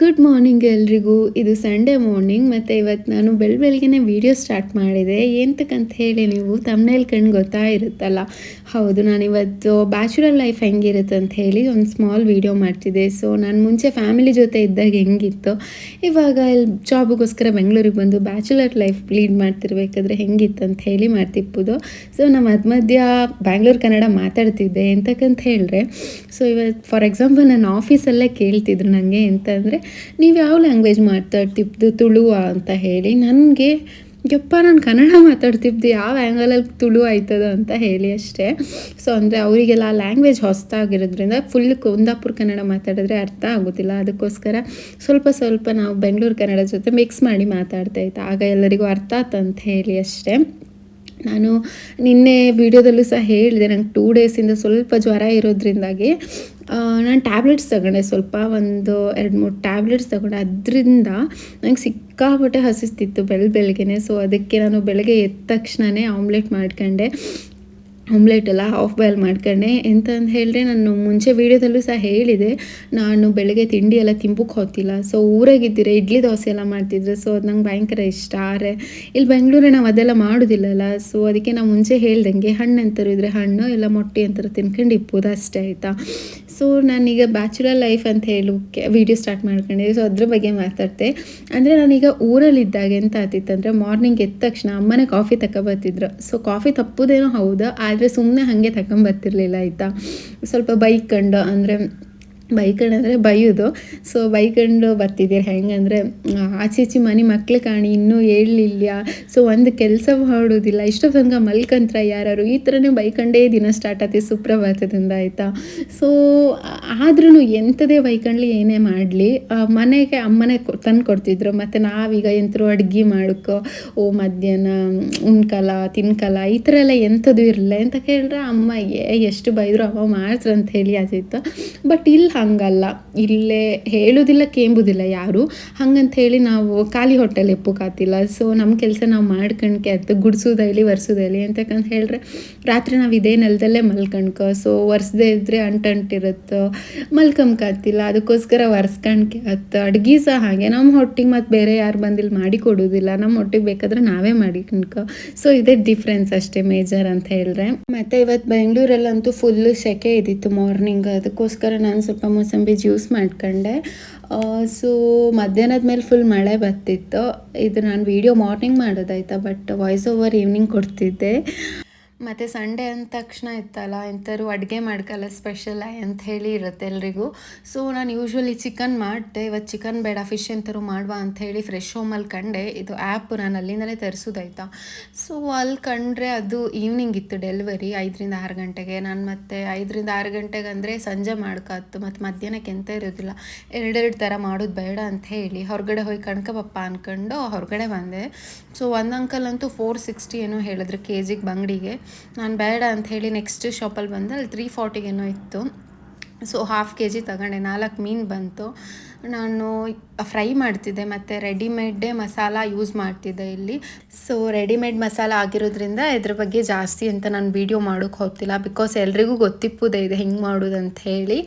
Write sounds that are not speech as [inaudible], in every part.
Good morning ಎಲ್ರಿಗೂ. ಇದು Sunday morning ಮತ್ತು ಇವತ್ತು ನಾನು ಬೆಳ ಬೆಳಗ್ಗೆನೆ ವೀಡಿಯೋ ಸ್ಟಾರ್ಟ್ ಮಾಡಿದೆ. ಏನ್ತಕ್ಕಂತ ಹೇಳಿ ನೀವು ತಮ್ಮನೇಲಿ ಕಣ್ಣು ಗೊತ್ತಾಗಿರುತ್ತಲ್ಲ ಹೌದು, ನಾನು ಇವತ್ತು ಬ್ಯಾಚುಲರ್ ಲೈಫ್ ಹೆಂಗಿರುತ್ತೆ ಅಂತ ಹೇಳಿ ಒಂದು ಸ್ಮಾಲ್ ವೀಡಿಯೋ ಮಾಡ್ತಿದ್ದೆ. ಸೊ ನಾನು ಮುಂಚೆ ಫ್ಯಾಮಿಲಿ ಜೊತೆ ಇದ್ದಾಗ ಹೆಂಗಿತ್ತು, ಇವಾಗ ಇಲ್ಲಿ ಜಾಬ್ಗೋಸ್ಕರ ಬೆಂಗಳೂರಿಗೆ ಬಂದು ಬ್ಯಾಚುಲರ್ ಲೈಫ್ ಲೀಡ್ ಮಾಡ್ತಿರ್ಬೇಕಾದ್ರೆ ಹೆಂಗಿತ್ತು ಅಂತ ಹೇಳಿ ಮಾಡ್ತಿಪ್ಪುದು. ಸೊ ನಮ್ಮ ಮಧ್ಯ ಮಧ್ಯ ಬ್ಯಾಂಗ್ಳೂರು ಕನ್ನಡ ಮಾತಾಡ್ತಿದ್ದೆ. ಎಂತಕ್ಕಂತ ಹೇಳಿದ್ರೆ ಸೊ ಇವತ್ತು ಫಾರ್ ಎಕ್ಸಾಂಪಲ್ ನನ್ನ ಆಫೀಸಲ್ಲೇ ಕೇಳ್ತಿದ್ರು ನನಗೆ ಎಂತ ನೀವು ಯಾವ ಲ್ಯಾಂಗ್ವೇಜ್ ಮಾತಾಡ್ತಿದ್ದು ತುಳುವ ಅಂತ ಹೇಳಿ, ನನಗೆ, ಯಪ್ಪ ನಾನು ಕನ್ನಡ ಮಾತಾಡ್ತಿದ್ದು ಯಾವ ಆ್ಯಂಗಲಲ್ಲಿ ತುಳು ಆಯ್ತದ ಅಂತ ಹೇಳಿ ಅಷ್ಟೇ. ಸೊ ಅಂದರೆ ಅವರಿಗೆಲ್ಲ ಆ ಲ್ಯಾಂಗ್ವೇಜ್ ಹೊಸ್ತಾಗಿರೋದ್ರಿಂದ ಫುಲ್ ಕುಂದಾಪುರ ಕನ್ನಡ ಮಾತಾಡಿದ್ರೆ ಅರ್ಥ ಆಗೋದಿಲ್ಲ. ಅದಕ್ಕೋಸ್ಕರ ಸ್ವಲ್ಪ ಸ್ವಲ್ಪ ನಾವು ಬೆಂಗಳೂರು ಕನ್ನಡ ಜೊತೆ ಮಿಕ್ಸ್ ಮಾಡಿ ಮಾತಾಡ್ತಾ ಇತ್ತು ಆಗ ಎಲ್ಲರಿಗೂ ಅರ್ಥ ಆಯ್ತು ಅಂತ ಹೇಳಿ ಅಷ್ಟೇ. ನಾನು ನಿನ್ನೆ ವಿಡಿಯೋದಲ್ಲೂ ಸಹ ಹೇಳಿದೆ, ನಂಗೆ ಟೂ ಡೇಸಿಂದ ಸ್ವಲ್ಪ ಜ್ವರ ಇರೋದ್ರಿಂದಾಗಿ ನಾನು ಟ್ಯಾಬ್ಲೆಟ್ಸ್ ತಗೊಂಡೆ. ಸ್ವಲ್ಪ ಒಂದು ಎರಡು ಮೂರು ಟ್ಯಾಬ್ಲೆಟ್ಸ್ ತಗೊಂಡೆ. ಅದರಿಂದ ನಂಗೆ ಸಿಕ್ಕಾಪಟ್ಟೆ ಹಸಿಸ್ತಿತ್ತು ಬೆಳ ಬೆಳಗ್ಗೆನೆ. ಸೊ ಅದಕ್ಕೆ ನಾನು ಬೆಳಗ್ಗೆ ಎದ್ದ ತಕ್ಷಣವೇ ಆಮ್ಲೆಟ್ ಮಾಡ್ಕೊಂಡೆ. ಆಮ್ಲೆಟ್ ಎಲ್ಲ ಹಾಫ್ ಬಾಯ್ಲ್ ಮಾಡ್ಕೊಂಡೆ ಎಂತ ಅಂತ ಹೇಳಿದ್ರೆ ನಾನು ಮುಂಚೆ ವೀಡಿಯೋದಲ್ಲೂ ಸಹ ಹೇಳಿದೆ. ನಾನು ಬೆಳಗ್ಗೆ ತಿಂಡಿ ಎಲ್ಲ ತಿಂಬಕ್ಕೆ ಹೋಗ್ತಿಲ್ಲ. ಸೊ ಊರಾಗಿದ್ದೀರ ಇಡ್ಲಿ ದೋಸೆ ಎಲ್ಲ ಮಾಡ್ತಿದ್ರು. ಸೊ ಅದು ನಂಗೆ ಭಯಂಕರ ಇಷ್ಟ. ಆರೆ ಇಲ್ಲಿ ಬೆಂಗಳೂರು ನಾವು ಅದೆಲ್ಲ ಮಾಡೋದಿಲ್ಲಲ್ಲ. ಸೊ ಅದಕ್ಕೆ ನಾನು ಮುಂಚೆ ಹೇಳ್ದಂಗೆ ಹಣ್ಣು ಅಂತಾರು ಇದ್ರೆ ಹಣ್ಣು, ಇಲ್ಲ ಮೊಟ್ಟೆ ಅಂತಾರು ತಿನ್ಕೊಂಡು ಇಪ್ಪೋದು ಅಷ್ಟೇ ಆಯಿತಾ. ಸೊ ನಾನೀಗ ಬ್ಯಾಚುಲರ್ ಲೈಫ್ ಅಂತ ಹೇಳೋಕ್ಕೆ ವೀಡಿಯೋ ಸ್ಟಾರ್ಟ್ ಮಾಡ್ಕೊಂಡೆ ಸೊ ಅದ್ರ ಬಗ್ಗೆ ಮಾತಾಡ್ತೆ. ಅಂದರೆ ನಾನೀಗ ಊರಲ್ಲಿದ್ದಾಗ ಎಂತ ಆತಿತ್ತು ಅಂದರೆ ಮಾರ್ನಿಂಗ್ ಎದ್ದ ತಕ್ಷಣ ಅಮ್ಮನೇ ಕಾಫಿ ತಗೊಬರ್ತಿದ್ರು ಸೊ ಕಾಫಿ ತಪ್ಪುದೇನೋ ಹೌದು. ಆದರೆ ಸುಮ್ಮನೆ ಹಾಗೆ ತಗೊಂಬರ್ತಿರ್ಲಿಲ್ಲ ಆಯಿತಾ? ಸ್ವಲ್ಪ ಬೈಕ್ ಕಂಡು ಅಂದರೆ ಬೈಕಂಡು ಅಂದರೆ ಬೈಯೋದು. ಸೊ ಬೈಕಂಡು ಬರ್ತಿದ್ದೀರಿ ಹೆಂಗಂದರೆ ಆಚೆ ಈಚೆ ಮನೆ ಮಕ್ಳು ಕಾಣಿ, ಇನ್ನೂ ಹೇಳಲಿಲ್ಲ. ಸೊ ಒಂದು ಕೆಲಸ ಮಾಡೋದಿಲ್ಲ. ಇಷ್ಟೋ ತನಕ ಮಲ್ಕಂತ್ರ ಯಾರು ಈ ಥರನೇ ಬೈಕಂಡೇ ದಿನ ಸ್ಟಾರ್ಟ್ ಆಯ್ತು ಸುಪ್ರಭಾತದಿಂದ, ಆಯಿತಾ? ಸೊ ಆದ್ರೂ ಎಂಥದೇ ಬೈಕಂಡ್ಲಿ ಏನೇ ಮಾಡಲಿ. ಮನೆಗೆ ಅಮ್ಮನೇ ತಂದು ಕೊಡ್ತಿದ್ರು. ಮತ್ತು ನಾವೀಗ ಎಂತರೂ ಅಡುಗೆ ಮಾಡೋಕ್ಕೋ ಓ, ಮಧ್ಯಾಹ್ನ ಉಣ್ಕಲ್ಲ ತಿನ್ಕಲ, ಈ ಥರ ಎಲ್ಲ ಎಂಥದ್ದು ಇರಲಿಲ್ಲ. ಅಂತ ಕೇಳಿದ್ರೆ, ಅಮ್ಮ, ಏ, ಎಷ್ಟು ಬೈದ್ರು ಅವ ಮಾಡ್ತಾರೆ ಅಂತ ಹೇಳಿ ಆಯ್ತು ಬಟ್ ಇಲ್ಲಿ ಹಂಗಲ್ಲ. ಇಲ್ಲೇ ಹೇಳೋದಿಲ್ಲ, ಕೇಂಬುದಿಲ್ಲ ಯಾರು. ಹಂಗಂತ ಹೇಳಿ ನಾವು ಖಾಲಿ ಹೊಟ್ಟೆಲಿ ಎಪ್ಪಕ್ಕಾತಿಲ್ಲ ಸೊ ನಮ್ಮ ಕೆಲಸ ನಾವು ಮಾಡ್ಕಣ್ಕೆ ಆಯ್ತು. ಗುಡಿಸೋದೈಲಿ ಒರೆಸೋದೈಲಿ ಅಂತಕ್ಕಂತ ಹೇಳಿದ್ರೆ ರಾತ್ರಿ ನಾವು ಇದೇ ನೆಲದಲ್ಲೇ ಮಲ್ಕಣ್ಕ. ಸೊ ಒರೆಸ್ದೇ ಇದ್ದರೆ ಅಂಟಂಟಿರುತ್ತೆ ಮಲ್ಕಂಕಾತಿಲ್ಲ ಅದಕ್ಕೋಸ್ಕರ ಒರೆಸ್ಕಣ್ಕೆ ಆಯ್ತು. ಅಡುಗೆ ಸಹ ಹಾಗೆ. ನಮ್ಮ ಹೊಟ್ಟಿಗೆ ಮತ್ತು ಬೇರೆ ಯಾರು ಬಂದಿಲ್ಲಿ ಮಾಡಿ ಕೊಡೋದಿಲ್ಲ. ನಮ್ಮ ಹೊಟ್ಟಿಗೆ ಬೇಕಾದ್ರೆ ನಾವೇ ಮಾಡಿ ಕಣ್ಕೊ. ಸೊ ಇದೇ ಡಿಫ್ರೆನ್ಸ್ ಅಷ್ಟೇ ಮೇಜರ್ ಅಂತ ಹೇಳಿದ್ರೆ ಮತ್ತು ಇವತ್ತು ಬೆಂಗಳೂರಲ್ಲಂತೂ ಫುಲ್ಲು ಸೆಕೆ ಇದ್ದಿತ್ತು ಮಾರ್ನಿಂಗ್ ಅದಕ್ಕೋಸ್ಕರ ನಾನು ಸ್ವಲ್ಪ ಮೂಸಂಬಿ ಜ್ಯೂಸ್ ಮಾಡ್ಕೊಂಡೆ. ಸೊ ಮಧ್ಯಾಹ್ನದ ಮೇಲೆ ಫುಲ್ ಮಳೆ ಬರ್ತಿತ್ತು. ಇದು ನಾನು ವೀಡಿಯೋ ಮಾರ್ನಿಂಗ್ ಮಾಡೋದಾಯ್ತಾ ಬಟ್ ವಾಯ್ಸ್ ಓವರ್ ಈವ್ನಿಂಗ್ ಕೊಡ್ತಿದ್ದೆ. ಮತ್ತು ಸಂಡೇ ಅಂದ ತಕ್ಷಣ ಇತ್ತಲ್ಲ ಎಂಥರು ಅಡುಗೆ ಮಾಡ್ಕಲ್ಲ ಸ್ಪೆಷಲ್ ಅಂತ ಹೇಳಿ ಇರುತ್ತೆ ಎಲ್ರಿಗೂ. ಸೊ ನಾನು ಯೂಶ್ವಲಿ ಚಿಕನ್ ಮಾಡಿದೆ ಇವತ್ತು ಚಿಕನ್ ಬೇಡ ಫಿಶ್ ಎಂಥರು ಮಾಡುವ ಅಂತ ಹೇಳಿ ಫ್ರೆಶ್ ಹೋಮಲ್ಲಿ ಕಂಡೆ. ಇದು ಆ್ಯಪ್ ನಾನು ಅಲ್ಲಿಂದಲೇ ತರಿಸೋದಾಯ್ತಾ. ಸೊ ಅಲ್ಲಿ ಕಂಡ್ರೆ ಅದು ಈವ್ನಿಂಗ್ ಇತ್ತು ಡೆಲಿವರಿ ಐದರಿಂದ ಆರು ಗಂಟೆಗೆ. ನಾನು ಮತ್ತೆ ಐದರಿಂದ ಆರು ಗಂಟೆಗೆ ಅಂದರೆ ಸಂಜೆ ಮಾಡ್ಕತ್ತು ಮತ್ತು ಮಧ್ಯಾಹ್ನಕ್ಕೆ ಎಂತ ಇರೋದಿಲ್ಲ. ಎರಡೆರಡು ಥರ ಮಾಡೋದು ಬೇಡ ಅಂತ ಹೇಳಿ, ಹೊರಗಡೆ ಹೋಗಿ ಕಣ್ಕಬಪ್ಪ ಅಂದ್ಕೊಂಡು ಹೊರಗಡೆ ಬಂದೆ. ಸೊ ಒಂದು ಅಂಕಲ್ ಅಂತೂ ಫೋರ್ ಸಿಕ್ಸ್ಟಿ ಏನೋ ಹೇಳಿದ್ರು ಕೆ ಜಿಗೆ ಬಂಗಡಿಗೆ. ನಾನು ಬೇಡ ಅಂತ ಹೇಳಿ ನೆಕ್ಸ್ಟ್ ಶಾಪಲ್ಲಿ ಬಂದೆ ಅಲ್ಲಿ ತ್ರೀ ಫಾರ್ಟಿಗೇನೋ ಇತ್ತು. ಸೊ ಹಾಫ್ ಕೆ ಜಿ ತಗೊಂಡೆ, ನಾಲ್ಕು ಮೀನು ಬಂತು. ನಾನು ಫ್ರೈ ಮಾಡ್ತಿದ್ದೆ, ಮತ್ತು ರೆಡಿಮೇಡೇ ಮಸಾಲ ಯೂಸ್ ಮಾಡ್ತಿದ್ದೆ ಇಲ್ಲಿ. ಸೊ ರೆಡಿಮೇಡ್ ಮಸಾಲ ಆಗಿರೋದ್ರಿಂದ ಇದ್ರ ಬಗ್ಗೆ ಜಾಸ್ತಿ ಅಂತ ನಾನು ವೀಡಿಯೋ ಮಾಡೋಕ್ಕೆ ಹೋಗ್ತಿಲ್ಲ. ಬಿಕಾಸ್ ಎಲ್ರಿಗೂ ಗೊತ್ತಿಪ್ಪುದೇ ಇದೆ ಹೆಂಗೆ ಮಾಡೋದು ಅಂತ ಹೇಳಿ.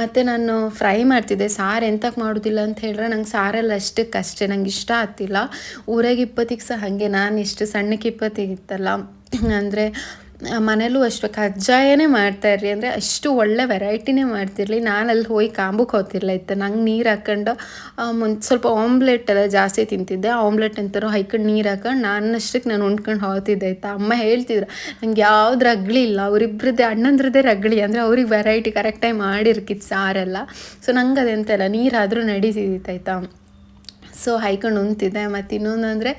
ಮತ್ತು ನಾನು ಫ್ರೈ ಮಾಡ್ತಿದ್ದೆ, ಸಾರು ಎಂತಕ್ಕೆ ಮಾಡೋದಿಲ್ಲ ಅಂತ ಹೇಳಿದ್ರೆ ನಂಗೆ ಸಾರಲ್ಲಿ ಅಷ್ಟಕ್ಕೆ ಅಷ್ಟೇ ನಂಗೆ ಇಷ್ಟ ಆಗ್ತಿಲ್ಲ. ಊರಾಗ ಇಪ್ಪತ್ತಿಗೆ ಸಹ ಹಾಗೆ, ನಾನು ಇಷ್ಟು ಸಣ್ಣಕ್ಕೆ ಇಪ್ಪತ್ತಿಗಿತ್ತಲ್ಲ [laughs] ಅಂದರೆ ಮನೇಲೂ ಅಷ್ಟು ಕಜ್ಜಾಯನೇ ಮಾಡ್ತಾಯಿರ್ರಿ ಅಂದರೆ ಅಷ್ಟು ಒಳ್ಳೆ ವೆರೈಟಿನೇ ಮಾಡ್ತಿರಲಿ. ನಾನು ಅಲ್ಲಿ ಹೋಗಿ ಕಾಂಬಕ್ಕೆ ಹೋಗ್ತಿರ್ಲ ಇತ್ತು. ನಂಗೆ ನೀರು ಹಾಕ್ಕೊಂಡು ಮುಂಚೆ ಸ್ವಲ್ಪ ಆಮ್ಲೆಟ್ ಎಲ್ಲ ಜಾಸ್ತಿ ತಿಂತಿದ್ದೆ. ಆಮ್ಲೆಟ್ ಅಂತಾರೋ ಹೈಕಂಡು ನೀರು ಹಾಕೊಂಡು ನಾನು ಅಷ್ಟಕ್ಕೆ ನಾನು ಉಂಡ್ಕೊಂಡು ಹೋಗ್ತಿದ್ದೆ ಆಯ್ತಾ. ಅಮ್ಮ ಹೇಳ್ತಿದ್ರು, ನಂಗೆ ಯಾವ್ದು ರಗ್ಳಿ ಇಲ್ಲ. ಅವರಿಬ್ರದ್ದೇ, ಅಣ್ಣಂದ್ರದ್ದೇ ರಗ್ಳಿ ಅಂದರೆ ಅವ್ರಿಗೆ ವೆರೈಟಿ ಕರೆಕ್ಟಾಗಿ ಮಾಡಿರ್ಕಿತ್ತು ಸಾರೆಲ್ಲ. ಸೊ, ನಂಗೆ ಅದೆಂತೆಲ್ಲ ನೀರಾದರೂ ನಡೀತಿದ್ದಿತ್ತಾಯ್ತಾ ಸೊ, ಹೈಕೊಂಡು ಉಣ್ತಿದ್ದೆ. ಮತ್ತು ಇನ್ನೊಂದು ಅಂದರೆ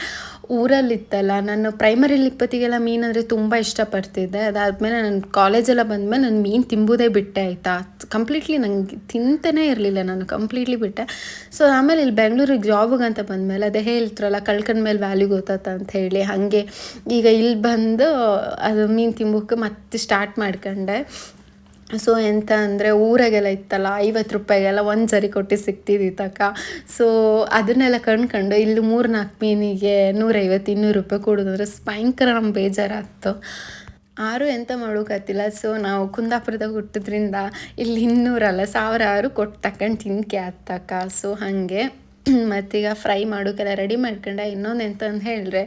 ಊರಲ್ಲಿತ್ತಲ್ಲ, ನಾನು ಪ್ರೈಮರಿಲಿ ಇಪ್ಪತ್ತಿಗೆಲ್ಲ ಮೀನು ಅಂದರೆ ತುಂಬ ಇಷ್ಟಪಡ್ತಿದ್ದೆ. ಅದಾದಮೇಲೆ ನಾನು ಕಾಲೇಜೆಲ್ಲ ಬಂದಮೇಲೆ ನಾನು ಮೀನು ತಿಂಬುದೇ ಬಿಟ್ಟೆ, ಆಯಿತಾ? ಕಂಪ್ಲೀಟ್ಲಿ ನನಗೆ ತಿಂತನೇ ಇರಲಿಲ್ಲ ನಾನು ಕಂಪ್ಲೀಟ್ಲಿ ಬಿಟ್ಟೆ. ಸೊ ಆಮೇಲೆ ಇಲ್ಲಿ ಬೆಂಗಳೂರಿಗೆ ಜಾಬ್ಗೆ ಅಂತ ಬಂದಮೇಲೆ ಅದೇ ಹೇಳ್ತಿರಲ್ಲ, ಕಳ್ಕೊಂಡ ಮೇಲೆ ವ್ಯಾಲ್ಯೂ ಗೊತ್ತಾತ ಅಂತ ಹೇಳಿ, ಹಾಗೆ ಈಗ ಇಲ್ಲಿ ಬಂದು ಅದು ಮೀನು ತಿಂಬೋಕ್ಕೆ ಮತ್ತೆ ಸ್ಟಾರ್ಟ್ ಮಾಡ್ಕೊಂಡೆ. ಸೊ ಎಂತ ಅಂದರೆ ಊರಾಗೆಲ್ಲ ಇತ್ತಲ್ಲ, ಐವತ್ತು ರೂಪಾಯಿಗೆಲ್ಲ ಒಂದು ಸರಿ ಕೊಟ್ಟು ಸಿಗ್ತಿದ್ದಿತ್ತಕ್ಕ ಸೊ ಅದನ್ನೆಲ್ಲ ಕಂಡ್ಕೊಂಡು ಇಲ್ಲಿ ಮೂರು ನಾಲ್ಕು ಮೀನಿಗೆ ನೂರೈವತ್ತು, ಇನ್ನೂರು ರೂಪಾಯಿ ಕೊಡೋದಂದ್ರೆ ಭಯಂಕರ ನಮ್ಮ ಬೇಜಾರಾಗ್ತು. ಆರು ಎಂತ ಮಾಡೋಕತ್ತಿಲ್ಲ ಸೊ ನಾವು ಕುಂದಾಪುರದಾಗ ಹುಟ್ಟಿದ್ರಿಂದ ಇಲ್ಲಿ ಇನ್ನೂರಲ್ಲ, ಸಾವಿರಾರು ಕೊಟ್ಟು ತಕೊಂಡು ತಿನ್ಕೆ ಆತಕ್ಕ ಸೊ ಹಾಗೆ. ಮತ್ತೀಗ ಫ್ರೈ ಮಾಡೋಕ್ಕೆಲ್ಲ ರೆಡಿ ಮಾಡ್ಕೊಂಡೆ. ಇನ್ನೊಂದು ಎಂತಂದು ಅಂತ ಹೇಳಿದ್ರೆ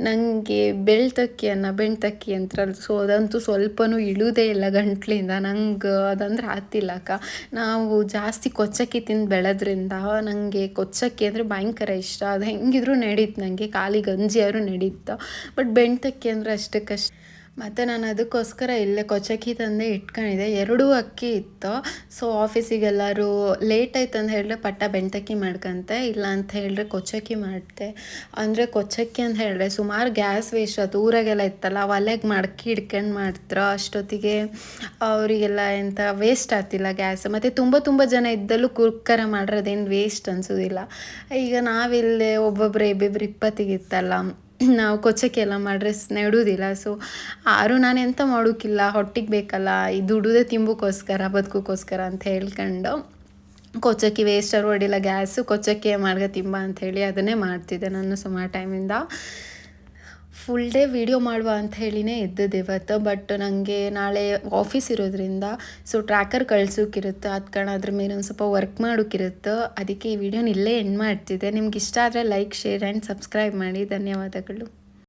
ನನಗೆ ಬೆಳ್ತಕ್ಕಿಯನ್ನು ಬೆಣ್ತಕ್ಕಿ ಅಂತಾರಲ್ಲ ಸೊ, ಅದಂತೂ ಸ್ವಲ್ಪನೂ ಇಳುವುದೇ ಇಲ್ಲ ಗಂಟ್ಲಿಂದ. ನಂಗೆ ಅದಂದ್ರೆ ಆತಿಲ್ಲಕ್ಕ ನಾವು ಜಾಸ್ತಿ ಕೊಚ್ಚಕ್ಕಿ ತಿಂದು ಬೆಳೆದ್ರಿಂದ ನನಗೆ ಕೊಚ್ಚಕ್ಕಿ ಅಂದರೆ ಭಯಂಕರ ಇಷ್ಟ. ಅದು ಹೆಂಗಿದ್ರು ನಡೀತು ನನಗೆ ಖಾಲಿ ಗಂಜಿಯಾದ್ರು ನಡೀತು. ಬಟ್ ಬೆಣ್ತಕ್ಕಿ ಅಂದರೆ ಅಷ್ಟಕ್ಕಷ್ಟು. ಮತ್ತು ನಾನು ಅದಕ್ಕೋಸ್ಕರ ಇಲ್ಲೇ ಕೊಚ್ಚಕ್ಕಿ ತಂದೆ ಇಟ್ಕೊಂಡಿದ್ದೆ. ಎರಡೂ ಅಕ್ಕಿ ಇತ್ತು. ಸೊ ಆಫೀಸಿಗೆಲ್ಲರೂ ಲೇಟ್ ಆಯ್ತು ಅಂತ ಹೇಳಿದ್ರೆ ಪಟ್ಟ ಬೆಂಟಕ್ಕಿ ಮಾಡ್ಕೊಂತೆ. ಇಲ್ಲ ಅಂತ ಹೇಳಿದ್ರೆ ಕೊಚ್ಚಕ್ಕಿ ಮಾಡಿದೆ ಅಂದರೆ ಕೊಚ್ಚಕ್ಕಿ ಅಂತ ಹೇಳಿದ್ರೆ ಸುಮಾರು ಗ್ಯಾಸ್ ವೇಸ್ಟ್ ಆಯ್ತು ಊರಾಗೆಲ್ಲ ಇತ್ತಲ್ಲ, ಒಲೆಗೆ ಮಡಕಿ ಹಿಡ್ಕೊಂಡು ಮಾಡ್ತಾರೆ ಅಷ್ಟೊತ್ತಿಗೆ ಅವರಿಗೆಲ್ಲ ಎಂಥ ವೇಸ್ಟ್ ಆಗ್ತಿಲ್ಲ ಗ್ಯಾಸ್ ಮತ್ತು ತುಂಬ ತುಂಬ ಜನ ಇದ್ದಲ್ಲೂ ಕುಕ್ಕರ ಮಾಡಿರೋದೇನು ವೇಸ್ಟ್ ಅನಿಸೋದಿಲ್ಲ. ಈಗ ನಾವಿಲ್ಲೇ ಒಬ್ಬೊಬ್ಬರು ಇಬ್ಬಿಬ್ರು ಇಪ್ಪತ್ತಿಗೆ ಇತ್ತಲ್ಲ. ನಾವು ಕೊಚ್ಚಕ್ಕೆ ಎಲ್ಲ ಮಾಡ್ರೆ ನೆಡುವುದಿಲ್ಲ ಸೊ ಆರು ನಾನು ಎಂಥ ಮಾಡೋಕ್ಕಿಲ್ಲ ಹೊಟ್ಟಿಗೆ ಬೇಕಲ್ಲ. ಈ ದುಡುದೇ ತಿಂಬಕ್ಕೋಸ್ಕರ ಬದುಕೋಕ್ಕೋಸ್ಕರ ಅಂತ ಹೇಳ್ಕೊಂಡು ಕೊಚ್ಚಕ್ಕಿ ವೇಸ್ಟರ್ ಹೊಡಿಲ್ಲ ಗ್ಯಾಸು ಕೊಚ್ಚಕ್ಕೆ ಮಾಡ್ಗ ತಿಂಬ ಅಂಥೇಳಿ ಅದನ್ನೇ ಮಾಡ್ತಿದ್ದೆ ನಾನು ಸುಮಾರು ಟೈಮಿಂದ ಫುಲ್ ಡೇ ವಿಡಿಯೋ ಮಾಡುವ ಅಂತ ಹೇಳಿನೇ ಇದ್ದದ್ದು ಇವತ್ತು. ಬಟ್ ನನಗೆ ನಾಳೆ ಆಫೀಸ್ ಇರೋದ್ರಿಂದ ಸೊ ಟ್ರ್ಯಾಕರ್ ಕಳ್ಸೋಕ್ಕಿರುತ್ತೆ ಅದು ಕಾರಣ ಅದ್ರ ಮೇಲೆ ಒಂದು ಸ್ವಲ್ಪ ವರ್ಕ್ ಮಾಡೋಕ್ಕಿರುತ್ತೆ ಅದಕ್ಕೆ ಈ ವಿಡಿಯೋನ ಇಲ್ಲೇ ಎಂಡ್ ಮಾಡ್ತಿದ್ದೆ. ನಿಮ್ಗೆ ಇಷ್ಟ ಆದರೆ ಲೈಕ್ ಶೇರ್ ಆ್ಯಂಡ್ ಸಬ್ಸ್ಕ್ರೈಬ್ ಮಾಡಿ. ಧನ್ಯವಾದಗಳು.